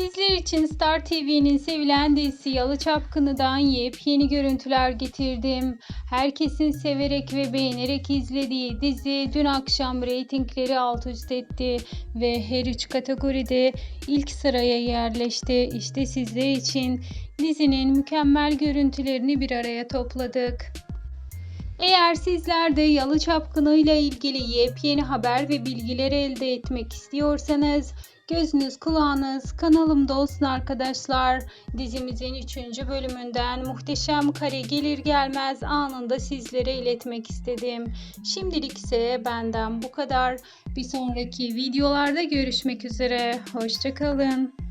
Sizler için Star TV'nin sevilen dizisi Yalı Çapkını'dan yepyeni görüntüler getirdim. Herkesin severek ve beğenerek izlediği dizi dün akşam reytingleri alt üst etti ve her üç kategoride ilk sıraya yerleşti. İşte sizler için dizinin mükemmel görüntülerini bir araya topladık. Eğer sizler de Yalı Çapkını ile ilgili yepyeni haber ve bilgiler elde etmek istiyorsanız gözünüz kulağınız kanalımda olsun arkadaşlar. Dizimizin 3. bölümünden muhteşem kare gelir gelmez anında sizlere iletmek istedim. Şimdilik ise benden bu kadar. Bir sonraki videolarda görüşmek üzere. Hoşçakalın.